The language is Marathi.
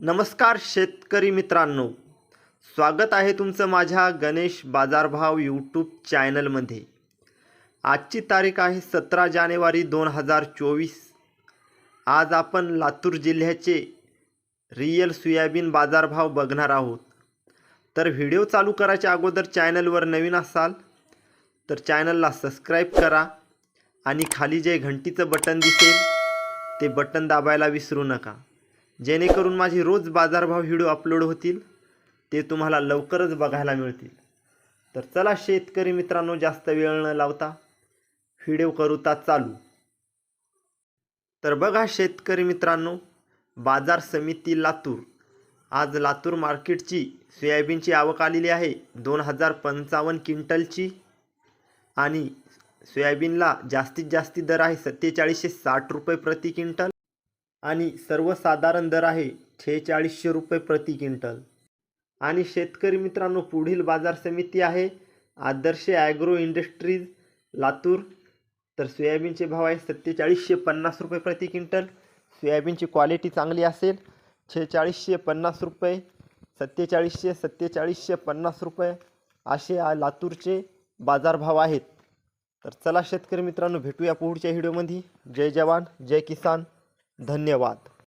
नमस्कार शेतकरी मित्रांनो. स्वागत आहे तुमचं माझ्या गणेश बाजारभाव यूट्यूब चॅनलमध्ये. आजची तारीख आहे सतरा जानेवारी दोन हजार चोवीस. आज आपण लातूर जिल्ह्याचे रियल सोयाबीन बाजारभाव बघणार आहोत. तर व्हिडिओ चालू करायच्या अगोदर चॅनलवर नवीन असाल तर चॅनलला सबस्क्राईब करा आणि खाली जे घंटीचं बटन दिसेल ते बटन दाबायला विसरू नका. जेणेकरून माझे रोज बाजारभाव व्हिडिओ अपलोड होतील ते तुम्हाला लवकरच बघायला मिळतील. तर चला शेतकरी मित्रांनो जास्त वेळ न लावता व्हिडिओ करूता चालू. तर बघा शेतकरी मित्रांनो बाजार समिती लातूर. आज लातूर मार्केटची सोयाबीनची आवक आलेली आहे दोन हजार पंचावन्न क्विंटलची. आणि सोयाबीनला जास्तीत जास्ती दर आहे सत्तेचाळीसशे साठ रुपये प्रति क्विंटल. आणि सर्वसाधारण दर आहे शेहेचाळीसशे रुपये प्रति क्विंटल. आणि शेतकरी मित्रांनो पुढील बाजार समिती आहे आदर्श ॲग्रो इंडस्ट्रीज लातूर. तर सोयाबीनचे भाव आहे सत्तेचाळीसशे पन्नास रुपये प्रति क्विंटल. सोयाबीनची क्वालिटी चांगली असेल शेहेचाळीसशे पन्नास रुपये सत्तेचाळीसशे सत्तेचाळीसशे पन्नास रुपये असे लातूरचे बाजारभाव आहेत. तर चला शेतकरी मित्रांनो भेटूया पुढच्या व्हिडिओमध्ये जय जवान जय किसान. धन्यवाद.